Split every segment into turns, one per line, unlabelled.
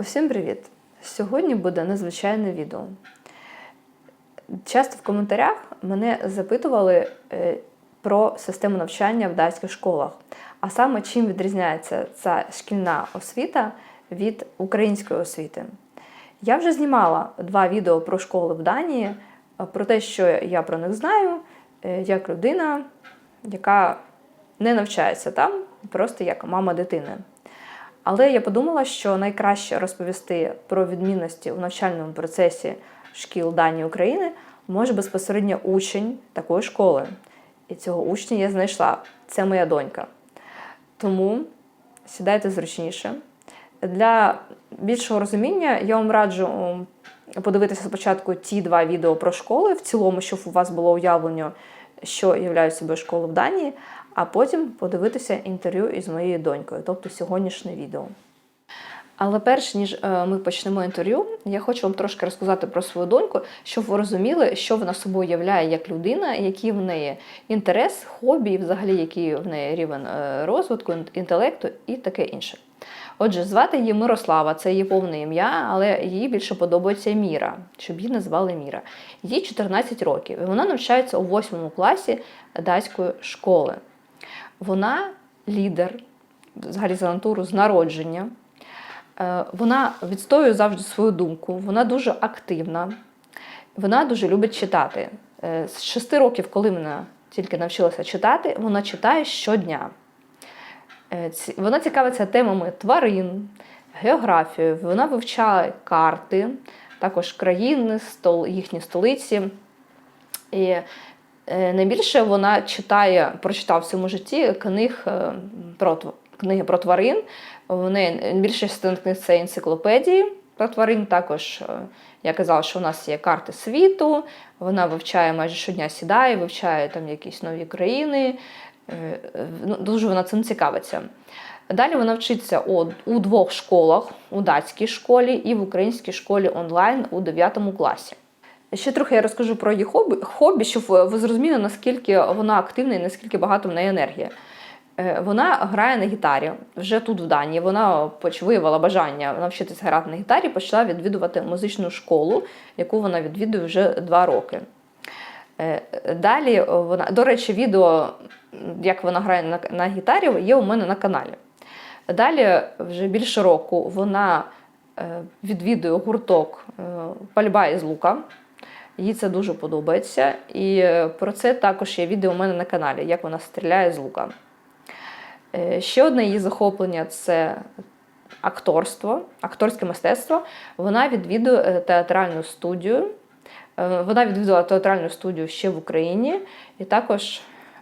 Усім привіт! Сьогодні буде незвичайне відео. Часто в коментарях мене запитували е, про систему навчання в датських школах, а саме чим відрізняється ця шкільна освіта від української освіти. Я вже знімала два відео про школи в Данії, е, про те, що я про них знаю, е, як людина, яка не навчається там, просто як мама дитини. Але я подумала, що найкраще розповісти про відмінності у навчальному процесі шкіл Данії України може безпосередньо учень такої школи. І цього учня я знайшла. Це моя донька. Тому сідайте зручніше. Для більшого розуміння я вам раджу подивитися спочатку ті два відео про школи, в цілому, щоб у вас було уявлення, що являють собою школи в Данії, а потім подивитися інтерв'ю із моєю донькою, тобто сьогоднішнє відео. Але перш ніж е, ми почнемо інтерв'ю, я хочу вам трошки розказати про свою доньку, щоб ви розуміли, що вона собою являє як людина, які в неї інтерес, хобі, взагалі який в неї рівень е, розвитку, інтелекту і таке інше. Отже, звати її Мирослава, це її повне ім'я, але їй більше подобається Міра, щоб її назвали Міра. Їй 14 років, і вона навчається у 8 класі датської школи. Вона лідер, взагалі за натуру з народження. Е, Вона відстоює завжди свою думку, вона дуже активна, вона дуже любить читати. Е, З 6 років, коли вона тільки навчилася читати, вона читає щодня. Е, Вона цікавиться темами тварин, географією, вона вивчає карти, також країни, їхні столиці. І найбільше вона читає, прочитав в цьому житті книг е, про книги про тварин. В неї більшість книг це енциклопедії про тварин. Також е, я казала, що у нас є карти світу. Вона вивчає майже щодня сідає, вивчає там якісь нові країни. Е, е, ну, Дуже вона цим цікавиться. Далі вона вчиться у двох школах: у датській школі і в українській школі онлайн у 9 класі. Ще трохи я розкажу про її хобі, хобі, щоб ви зрозуміли, наскільки вона активна і наскільки багато в неї енергії. Е, Вона грає на гітарі вже тут в Данії. Вона виявила бажання навчитися грати на гітарі, почала відвідувати музичну школу, яку вона відвідує вже два роки. Е, Далі вона, до речі, відео, як вона грає на, на гітарі, є у мене на каналі. Далі, вже більше року, вона е, відвідує гурток пальба із лука. Їй це дуже подобається. І е, про це також є відео у мене на каналі, як вона стріляє з лука. Е, Ще одне її захоплення це акторство, акторське мистецтво. Вона відвідує е, театральну студію. Вона відвідувала театральну студію ще в Україні, і також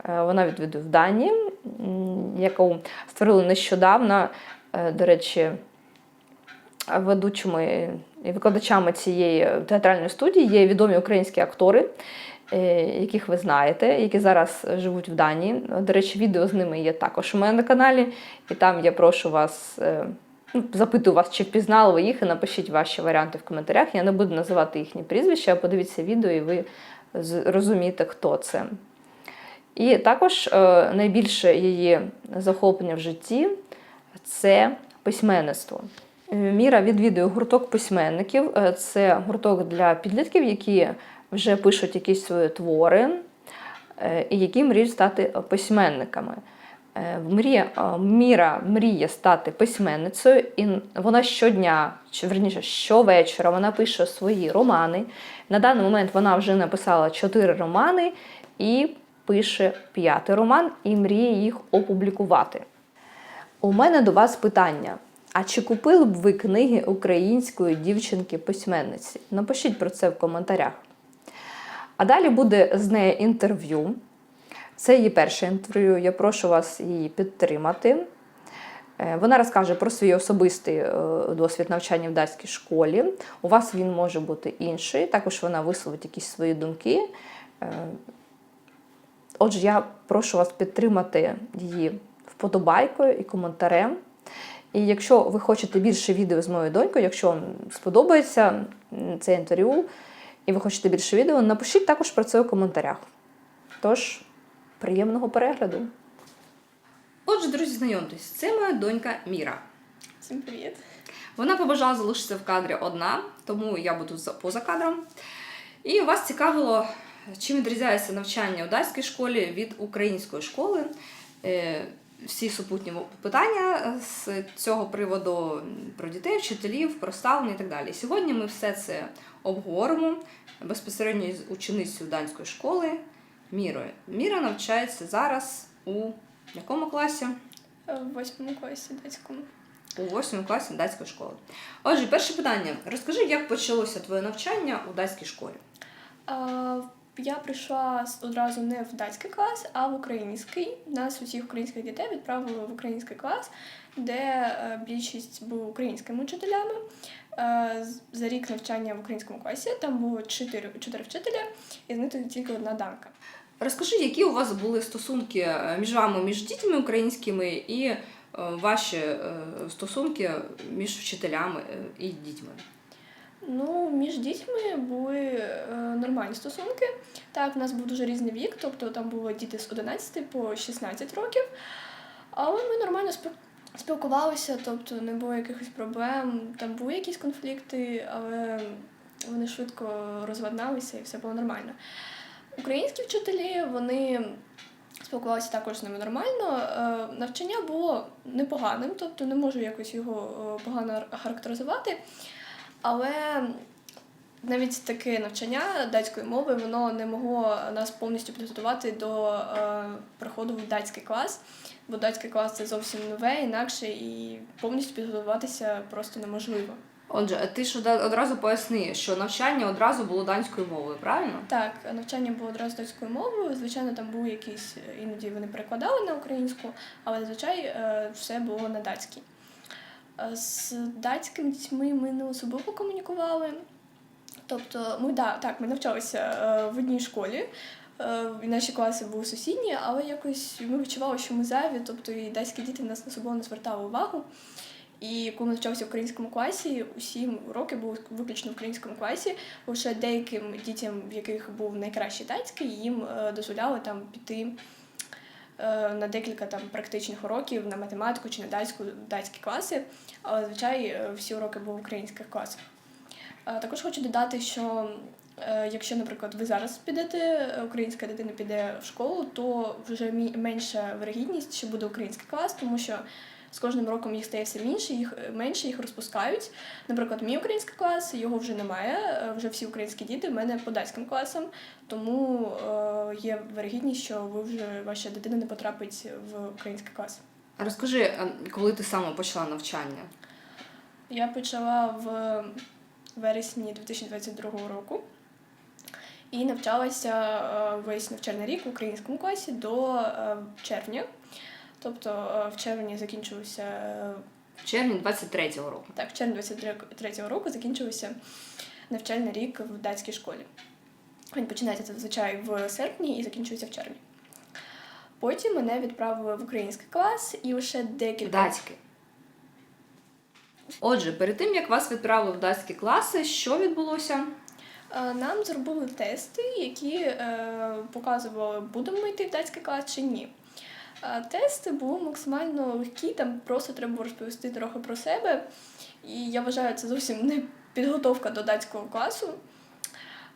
вона відвідує в Данії, яку створили нещодавно. До речі, ведучими і викладачами цієї театральної студії є відомі українські актори, е, яких ви знаєте, які зараз живуть в Данії. До речі, відео з ними є також у мене на каналі, і там я прошу вас. е, ну, Запитую вас, чи впізнали ви їх, і напишіть ваші варіанти в коментарях. Я не буду називати їхні прізвища, а подивіться відео, і ви зрозумієте, хто це. І також е, найбільше її захоплення в житті це письменництво. Е, Міра відвідує гурток письменників. Е, Це гурток для підлітків, які вже пишуть якісь свої твори е, і які мріють стати письменниками. Мрія, Міра мріє стати письменницею, і вона щодня, чи верніше, щовечора вона пише свої романи. На даний момент вона вже написала чотири романи і пише п'ятий роман і мріє їх опублікувати. У мене до вас питання: а чи купили б ви книги української дівчинки-письменниці? Напишіть про це в коментарях. А далі буде з нею інтерв'ю. Це її перше інтерв'ю. Я прошу вас її підтримати. Е, Вона розкаже про свій особистий е, досвід навчання в датській школі. У вас він може бути інший. Також вона висловить якісь свої думки. Е, Отже, я прошу вас підтримати її вподобайкою і коментарем. І якщо ви хочете більше відео з моєю донькою, якщо вам сподобається це інтерв'ю, і ви хочете більше відео, напишіть також про це у коментарях. Тож, приємного перегляду! Отже, друзі, знайомтесь, це моя донька Міра.
Всім привіт.
Вона побажала залишитися в кадрі одна, тому я буду поза кадром. І вас цікавило, чим відрізняється навчання у датській школі від української школи. Е, Всі супутні питання з цього приводу про дітей, вчителів, про ставлення і так далі. Сьогодні ми все це обговоримо безпосередньо з ученицею данської школи Мірою. Міра навчається зараз у якому класі?
В восьмому класі датському.
У восьмому класі датської школи. Отже, перше питання. Розкажи, як почалося твоє навчання у датській школі?
Я прийшла одразу не в датський клас, а в український. Нас усіх українських дітей відправили в український клас, де е, більшість були українськими учителями. Е, За рік навчання в українському класі там було чотири, вчителя, і з них тільки одна данка.
Розкажи, які у вас були стосунки е, між вами, між дітьми українськими і ваші стосунки між вчителями і дітьми?
Ну, між дітьми були е, нормальні стосунки. Так, в нас був дуже різний вік, тобто там були діти з 11 по 16 років. Але ми нормально спілкувалися, тобто не було якихось проблем. Там були якісь конфлікти, але вони швидко розладналися і все було нормально. Українські вчителі, вони спілкувалися також з ними нормально. Е, Навчання було непоганим, тобто не можу якось його е, погано характеризувати. Але навіть таке навчання датської мови воно не могло нас повністю підготувати до е, приходу в датський клас, бо датський клас це зовсім нове, інакше, і повністю підготуватися просто неможливо.
Отже, а ти ж одразу поясни, що навчання одразу було данською мовою, правильно?
Так, навчання було одразу датською мовою. Звичайно, там були якісь іноді вони перекладали на українську, але зазвичай е, все було на датській. Е, З датськими дітьми ми не особливо комунікували. Тобто, ми да, так, ми навчалися е, в одній школі. е, Наші класи були сусідні, але якось ми відчували, що ми зайві, тобто і датські діти нас особливо не звертали увагу. І коли ми навчалися в українському класі, усі уроки були виключно в українському класі. Лише деяким дітям, в яких був найкращий датський, їм дозволяли там піти на декілька там практичних уроків на математику чи на датську датські класи. Але звичай е, всі уроки були в українських класах. Е, Також хочу додати, що е, якщо, наприклад, ви зараз підете, е, українська дитина піде в школу, то вже менша вирогідність, що буде український клас, тому що з кожним роком їх стає все менше, їх е, менше їх розпускають. Наприклад, мій український клас, його вже немає. е, Вже всі українські діти в мене по датським класам, тому е, є вирогідність, що ви вже ваша дитина не потрапить в український клас.
А Розкажи, коли ти саме почала навчання?
Я почала в вересні 2022 року і навчалася весь навчальний рік в українському класі до червня. Тобто е, в червні закінчився е,
В червні 23-го року.
так, в червні 23 року закінчився навчальний рік в датській школі. Він починається зазвичай в серпні і закінчується в червні. Потім мене відправили в український клас і лише декілька
Датський. Отже, перед тим як вас відправили в датські класи, що відбулося?
Е, Нам зробили тести, які показували, будемо ми йти в датський клас чи ні. Е, Тести були максимально легкі, там просто треба було розповісти трохи про себе. І я вважаю, це зовсім не підготовка до датського класу.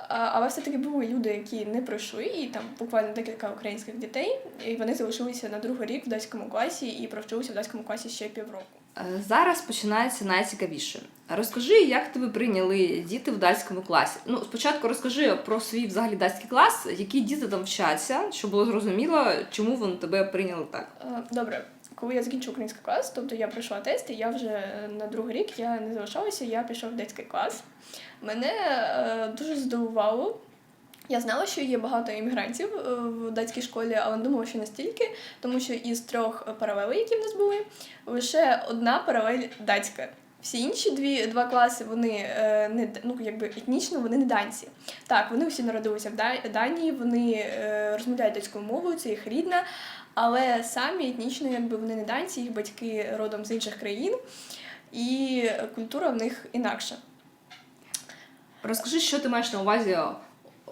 Але все-таки були люди, які не пройшли, і там буквально декілька українських дітей, і вони залишилися на другий рік в датському класі і провчилися в датському класі ще півроку.
Е, Зараз починається найцікавіше. Розкажи, як тебе прийняли діти в датському класі. Ну, спочатку розкажи про свій взагалі датський клас, які діти там вчаться, щоб було зрозуміло, чому вони тебе прийняли так.
Е, Добре, коли я закінчу український клас, тобто я пройшла тести, я вже на другий рік я не залишалася, я пішов в дитячий клас. Мене е, дуже здивувало. Я знала, що є багато іммігрантів е, в датській школі, але думала, що настільки, тому що із трьох паралелей, які в нас були, лише одна паралель датська. Всі інші дві два класи вони е, не ну якби етнічно вони не данці. Так, вони всі народилися в Данії, вони е, розмовляють датською мовою, це їх рідна, але самі етнічно, якби вони не данці, їх батьки родом з інших країн, і культура в них інакша.
Розкажи, що ти маєш на увазі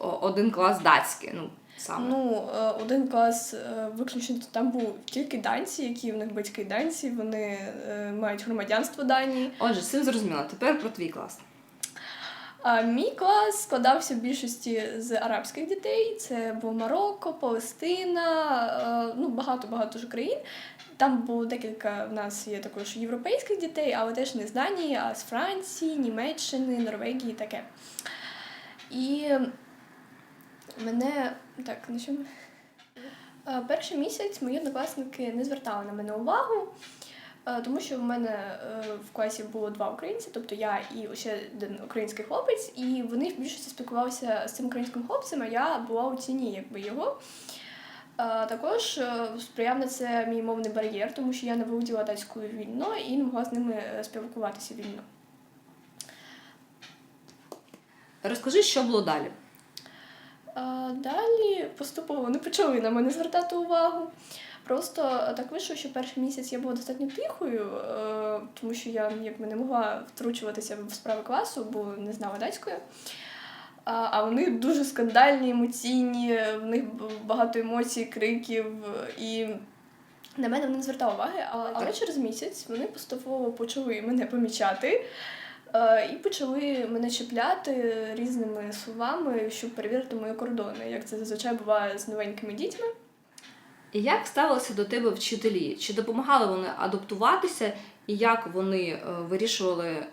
один клас датський. Ну, саме?
Ну, е, один клас е, виключно там був тільки данці, які в них батьки данці, вони е, мають громадянство Данії.
Отже, з цим зрозуміло. Тепер про твій клас.
А мій клас складався в більшості з арабських дітей. Це був Марокко, Палестина, ну багато-багато дуже країн. Там було декілька в нас є також європейських дітей, але теж не з Данії, а з Франції, Німеччини, Норвегії таке. І мене так, на що? Е, Перший місяць мої однокласники не звертали на мене увагу, е, тому що в мене е, в класі було два українці, тобто я і ще один український хлопець, і вони в більшості спілкувалися з цим українським хлопцем, а я була у ціні якби його. Також сприяв на це мій мовний бар'єр, тому що я не володіла датською вільно і не могла з ними спілкуватися вільно.
Розкажи, що було далі.
А далі поступово вони почали на мене звертати увагу. Просто так вийшло, що перший місяць я була достатньо тихою, е, тому що я якби не могла втручуватися в справи класу, бо не знала датської. А, вони дуже скандальні, емоційні, в них багато емоцій, криків і. На мене вони не звертали уваги, але, але через місяць вони поступово почали мене помічати і почали мене чіпляти різними словами, щоб перевірити мої кордони, як це зазвичай буває з новенькими дітьми.
І як ставилися до тебе вчителі? Чи допомагали вони адаптуватися, і як вони е, вирішували е,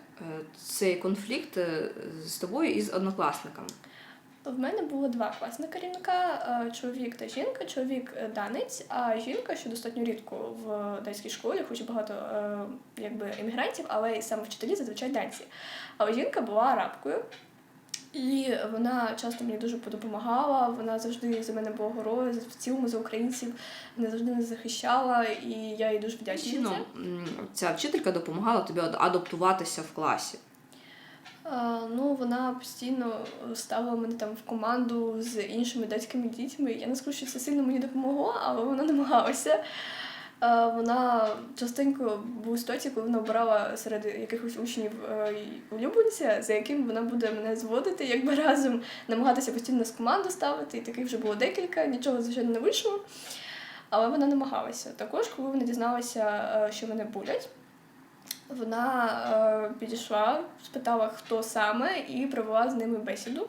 цей конфлікт е, з тобою і з однокласниками?
В мене було два класних керівника: е, чоловік та жінка. Чоловік е, данець, а жінка, що достатньо рідко в датській школі, хоч багато е, якби емігрантів, але і саме вчителі зазвичай данці. Але жінка була арабкою. І вона часто мені дуже допомагала, вона завжди за мене була горою, в цілому за українців, вона завжди нас захищала, і я їй дуже вдячна.
м, ця вчителька допомагала тобі адаптуватися в класі.
Ну, вона постійно ставила мене там в команду з іншими датськими дітьми. Я не скажу, що це сильно мені допомогло, але вона намагалася. Вона частенько були ситуації, коли вона обирала серед якихось учнів е, улюбленця, за яким вона буде мене зводити, якби разом намагатися постійно з команду ставити. І таких вже було декілька, нічого звичайно не вийшло. Але вона намагалася. Також, коли вона дізналася, е, що мене булять, вона е, підійшла, спитала, хто саме, і провела з ними бесіду.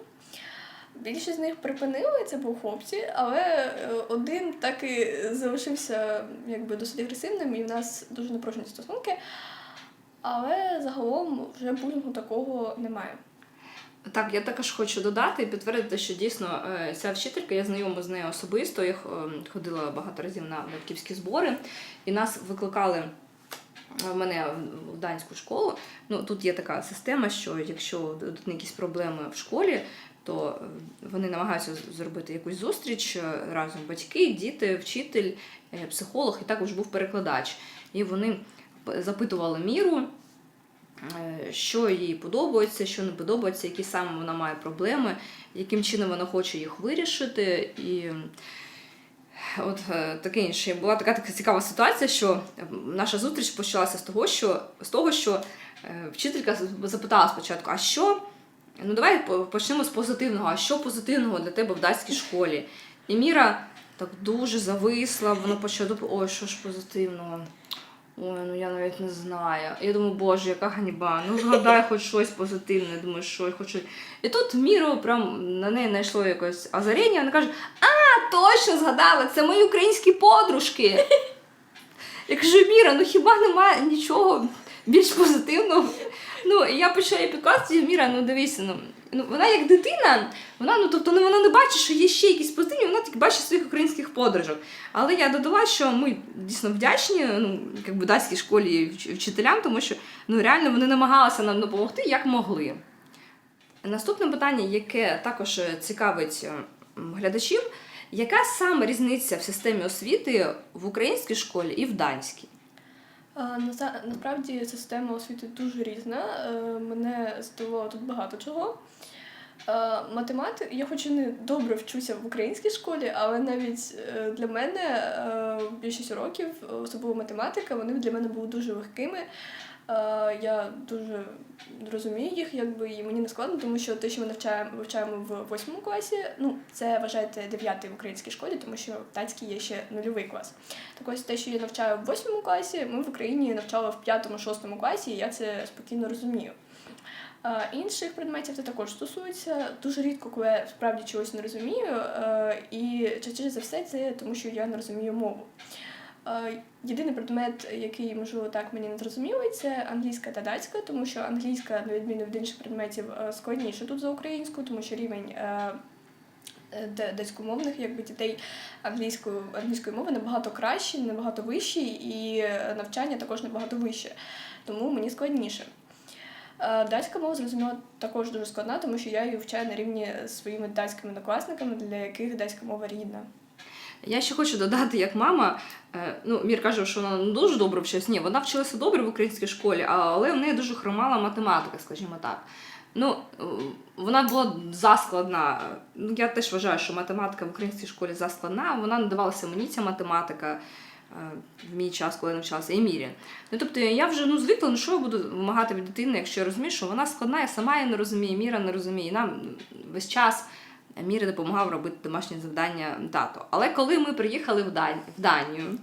Більшість з них припинили, це були хлопці, але е, один так і залишився якби досить агресивним, і в нас дуже напружені стосунки. Але загалом вже булінгу такого немає.
Так, я також хочу додати і підтвердити, що дійсно е, ця вчителька, я знайома з нею особисто, я е, ходила багато разів на батьківські збори, і нас викликали мене в данську школу. Ну, тут є така система, що якщо будуть якісь проблеми в школі, то е, вони намагаються зробити якусь зустріч е, разом батьки, діти, вчитель, е, психолог, і також був перекладач. І вони запитували міру, що їй подобається, що не подобається, які саме вона має проблеми, яким чином вона хоче їх вирішити. І от е, таке інше. Була така, така цікава ситуація, що наша зустріч почалася з того, що, з того, що е, вчителька запитала спочатку, а що. Ну, давай почнемо з позитивного. А що позитивного для тебе в датській школі? І Міра так дуже зависла, вона почала ой, що ж позитивного. Ой, ну я навіть не знаю. Я думаю, боже, яка ганьба. Ну згадай хоч щось позитивне. Думаю, що хоч щось. І тут Міру прям на неї знайшло якось озаріння, вона каже: А, точно згадала, це мої українські подружки. Я кажу, Міра, ну хіба немає нічого більш позитивного? Ну, я почала їй підказувати, Міра, ну дивися, ну, ну вона як дитина, вона ну тобто ну, вона не бачить, що є ще якісь позитивні, вона тільки бачить своїх українських подружок. Але я додала, що ми дійсно вдячні ну, якби датській школі вчителям, тому що ну реально вони намагалися нам допомогти як могли. Наступне питання, яке також цікавить е, глядачів, яка саме різниця в системі освіти в українській школі і в данській?
А, наза- Насправді система освіти дуже різна. Е, Мене здивувало тут багато чого. Математика, я хоч і не добре вчуся в українській школі, але навіть е, для мене е, більшість років, особливо математика, вони для мене були дуже легкими. Я дуже розумію їх, якби і мені не складно, тому що те, що ми навчаємо вивчаємо в восьмому класі, ну це вважайте дев'ятий в українській школі, тому що в датській є ще нульовий клас. Так ось те, що я навчаю в восьмому класі, ми в Україні навчали в п'ятому-шостому класі, і я це спокійно розумію. Інших предметів це також стосується. Дуже рідко, коли я справді чогось не розумію, е, і частіше за все це тому, що я не розумію мову. Е, Єдиний предмет, який можливо так мені не зрозумілий, це англійська та датська, тому що англійська, на відміну від інших предметів, е, складніше тут за українську, тому що рівень е, да- датськомовних якби дітей англійської англійської мови набагато кращий, набагато вищий, і навчання також набагато вище. Тому мені складніше. Датська мова, зрозуміло, також дуже складна, тому що я її вчаю на рівні з своїми датськими однокласниками, для яких датська мова рідна.
Я ще хочу додати, як мама. е, Ну, Мір каже, що вона не дуже добре вчилась. Ні, вона вчилася добре в українській школі, але в неї дуже хромала математика, скажімо так. Ну, е, вона була заскладна. Ну, я теж вважаю, що математика в українській школі заскладна. Вона не давалася мені ця математика е, в мій час, коли я навчалася, і мірі. Ну, тобто я вже ну, звикла, ну що я буду вимагати від дитини, якщо я розумію, що вона складна, я сама її не розумію, міра не розуміє. Нам весь час Мірі допомагав робити домашні завдання тато. Але коли ми приїхали в, Дан... в Данію,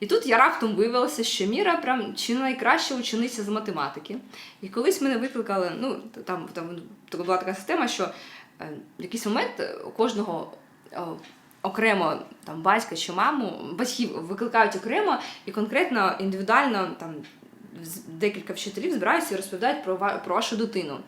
і тут я раптом виявилася, що Міра прям чи найкраща учениця з математики. І колись мене викликали, ну там, там була така система, що е, в якийсь момент кожного е, окремо там батька чи маму, батьків викликають окремо і конкретно індивідуально там декілька вчителів збираються і розповідають про вашу дитину.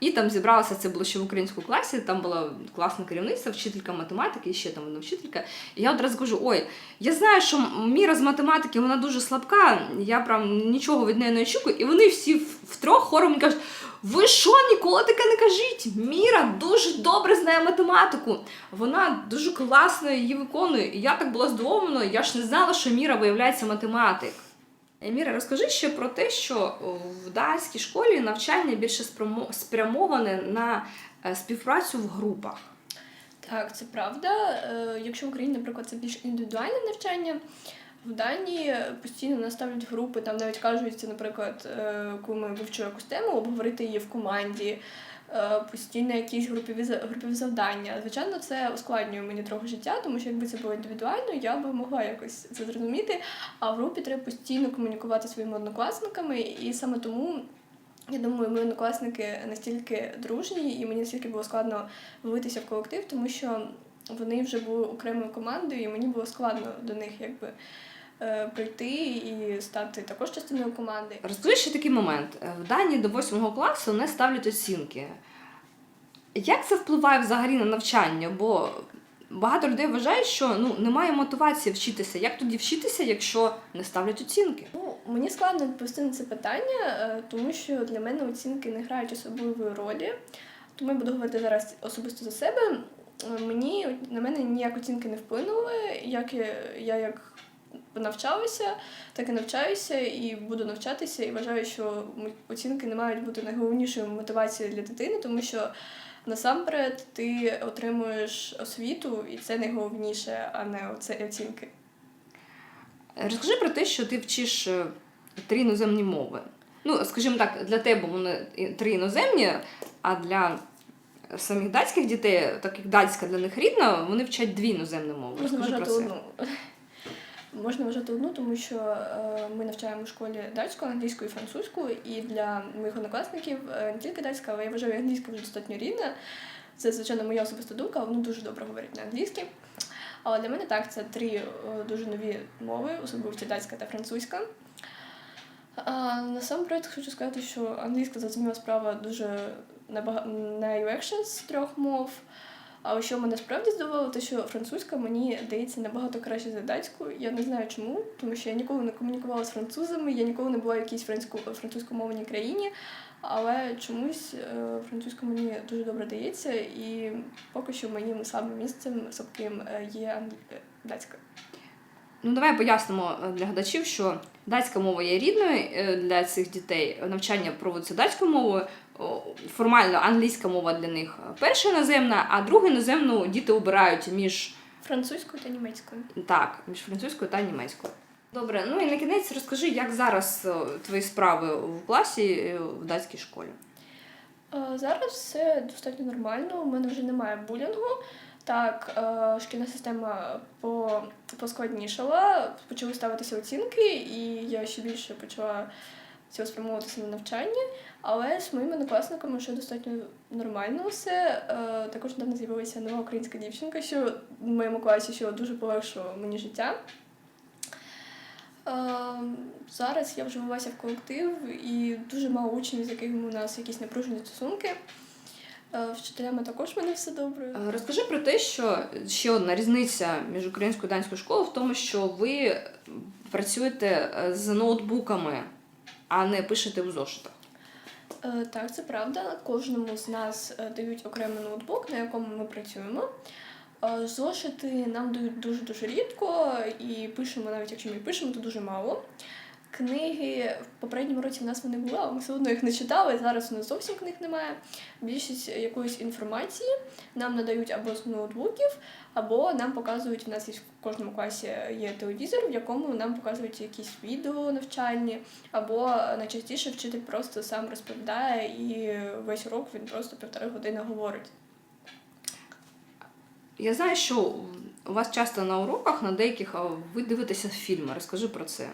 І там зібралося це було ще в українському класі. Там була класна керівниця, вчителька математики, і ще там одна вчителька. І я одразу кажу: ой, я знаю, що міра з математики вона дуже слабка, я прям нічого від неї не очікую. І вони всі втрьох хором кажуть: ви що, ніколи таке не кажіть? Міра дуже добре знає математику. Вона дуже класно її виконує. І я так була здивована, я ж не знала, що Міра виявляється математик. Е, Міра, розкажи ще про те, що в датській школі навчання більше спрямоване на е, співпрацю в групах.
Так, це правда. Е, Якщо в Україні, наприклад, це більш індивідуальне навчання, в Данії постійно наставлять групи, там навіть кажуть, наприклад, е, коли ми вивчимо якусь тему, обговорити її в команді, е, постійно якісь групові, групові завдання. Звичайно, це ускладнює мені трохи життя, тому що якби це було індивідуально, я би могла якось це зрозуміти. А в групі треба постійно комунікувати своїми однокласниками, і саме тому. Я думаю, ми однокласники настільки дружні, і мені настільки було складно влитися в колектив, тому що вони вже були окремою командою, і мені було складно до них якби е, прийти і стати також частиною команди.
Розкажи ще такий момент. Е, В Данії до 8 класу не ставлять оцінки. Як це впливає взагалі на навчання? Бо багато людей вважають, що ну, немає мотивації вчитися. Як тоді вчитися, якщо не ставлять оцінки?
Ну, мені складно відповісти на це питання, е, тому що для мене оцінки не грають особливої ролі. Тому я буду говорити зараз особисто за себе. Е, Мені на мене ніяк оцінки не вплинули, як я, я як навчалася, так і навчаюся і буду навчатися. І вважаю, що оцінки не мають бути найголовнішою мотивацією для дитини, тому що насамперед ти отримуєш освіту, і це найголовніше, а не оце оцінки.
Розкажи про те, що ти вчиш е, три іноземні мови. Ну, скажімо так, для тебе вони три іноземні, а для самих датських дітей, так як датська для них рідна, вони вчать дві іноземні мови. Розкажи про це.
одну. Можна вважати одну, тому що е, ми навчаємо в школі датську, англійську і французьку, і для моїх однокласників е, не тільки датська, але я вважаю, англійська вже достатньо рідна. Це, звичайно, моя особиста думка, вони дуже добре говорять на англійській. Але для мене так, це три е, дуже нові мови, особливо датська та французька. А, насамперед хочу сказати, що англійська зрозуміла справа дуже найлегша з трьох мов. Але що мене справді здивувало, те, що французька мені здається набагато краще за датську. Я не знаю чому, тому що я ніколи не комунікувала з французами, я ніколи не була в якійсь французько- французькомовній країні, але чомусь е, французька мені дуже добре дається, і поки що моїм слабим місцем слабким е, є е, датська.
Ну, давай пояснимо для глядачів, що датська мова є рідною для цих дітей. Навчання проводиться датською мовою. Формально англійська мова для них перша іноземна, а другу іноземну діти обирають між
Французькою та німецькою.
так, між французькою та німецькою. Добре, ну і на кінець розкажи, як зараз е, твої справи в класі е, в датській школі.
Е, Зараз все достатньо нормально. У мене вже немає булінгу. Так, е, шкільна система по- поскладнішала, почали ставитися оцінки, і я ще більше почала цілеспрямовуватися на навчання. Але з моїми однокласниками вже достатньо нормально все. Е, Також недавно з'явилася нова українська дівчинка, що в моєму класі що дуже полегшило мені життя. Е, Зараз я вже ввелася в колектив і дуже мало учнів, з якими у нас якісь напружені стосунки. Е, Вчителями також мене все добре.
Розкажи про те, що ще одна різниця між українською і данською школою в тому, що ви працюєте з ноутбуками, а не пишете у зошитах.
Е, Так, це правда. Кожному з нас е, дають окремий ноутбук, на якому ми працюємо. Е, Зошити нам дають дуже-дуже рідко і пишемо, навіть якщо ми пишемо, то дуже мало. Книги в попередньому році в нас вони були, але ми все одно їх не читали. Зараз у нас зовсім книг немає. Більшість якоїсь інформації нам надають або з ноутбуків, або нам показують. У нас є в кожному класі є телевізор, в якому нам показують якісь відео навчальні, або найчастіше вчитель просто сам розповідає, і весь урок він просто півтори години говорить.
Я знаю, що у вас часто на уроках на деяких ви дивитеся фільми. Розкажи про це.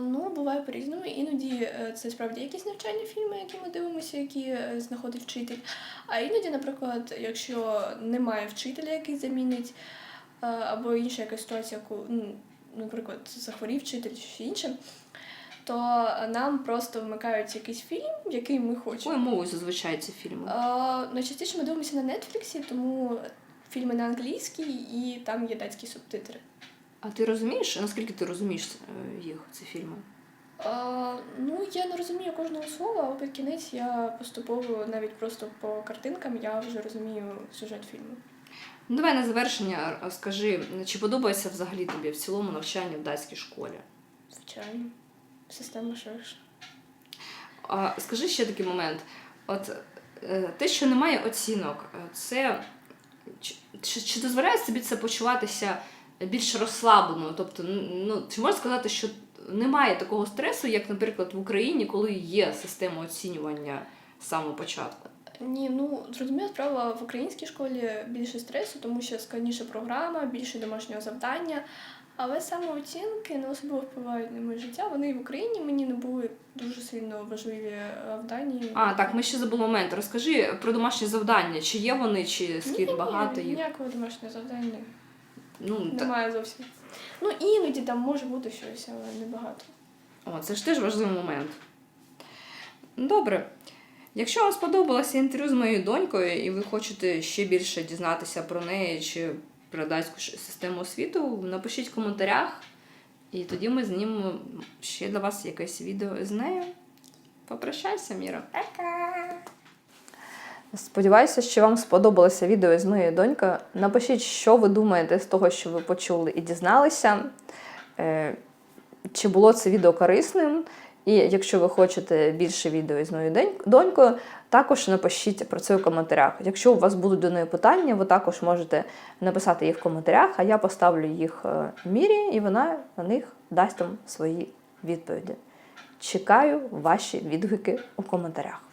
Ну, буває по-різному. Іноді е, це справді якісь навчальні фільми, які ми дивимося, які е, знаходить вчитель. А іноді, наприклад, якщо немає вчителя, який замінить, е, або інша якась ситуація, яку, ну, наприклад, захворів вчитель чи щось інше, то нам просто вмикають якийсь фільм, який ми хочемо.
Якою мовою зазвичай ці фільми?
Найчастіше ми дивимося на Нетфліксі, тому фільми на англійській і там є датські субтитри.
А ти розумієш, наскільки ти розумієш е, їх, ці фільми?
А, ну, я не розумію кожного слова, але під кінець я поступово навіть просто по картинкам я вже розумію сюжет фільму.
Ну, Давай на завершення скажи, чи подобається взагалі тобі в цілому навчання в датській школі?
Звичайно, система ширша.
А скажи ще такий момент. От е, те, що немає оцінок, е, це чи, чи, чи дозволяє собі це почуватися більш розслабленою? Тобто, ну чи можна сказати, що немає такого стресу, як, наприклад, в Україні, коли є система оцінювання з самого початку?
Ні, ну зрозуміла справа в українській школі більше стресу, тому що складніша програма, більше домашнього завдання. Але саме оцінки не особливо впливають на моє життя. Вони в Україні мені не були дуже сильно важливі е, в Данії.
А, так, ми ще забули момент. Розкажи про домашні завдання. Чи є вони, чи скільки багато
ні,
їх?
Ніякого домашнього завдання
Ну, та-
немає зовсім. Ну іноді там може бути щось, але не багато.
О, це ж теж важливий момент. Добре. Якщо вам сподобалося інтерв'ю з моєю донькою, і ви хочете ще більше дізнатися про неї чи про датську систему освіту, напишіть в коментарях, і тоді ми знімемо ще для вас якесь відео з нею. Попрощайся, Міра.
Сподіваюся, що вам сподобалося відео з моєю донькою. Напишіть, що ви думаєте з того, що ви почули і дізналися. Е, Чи було це відео корисним? І якщо ви хочете більше відео з моєю донькою, також напишіть про це у коментарях. Якщо у вас будуть до неї питання, ви також можете написати їх в коментарях, а я поставлю їх е, мірі, і вона на них дасть вам свої відповіді. Чекаю ваші відгуки у коментарях.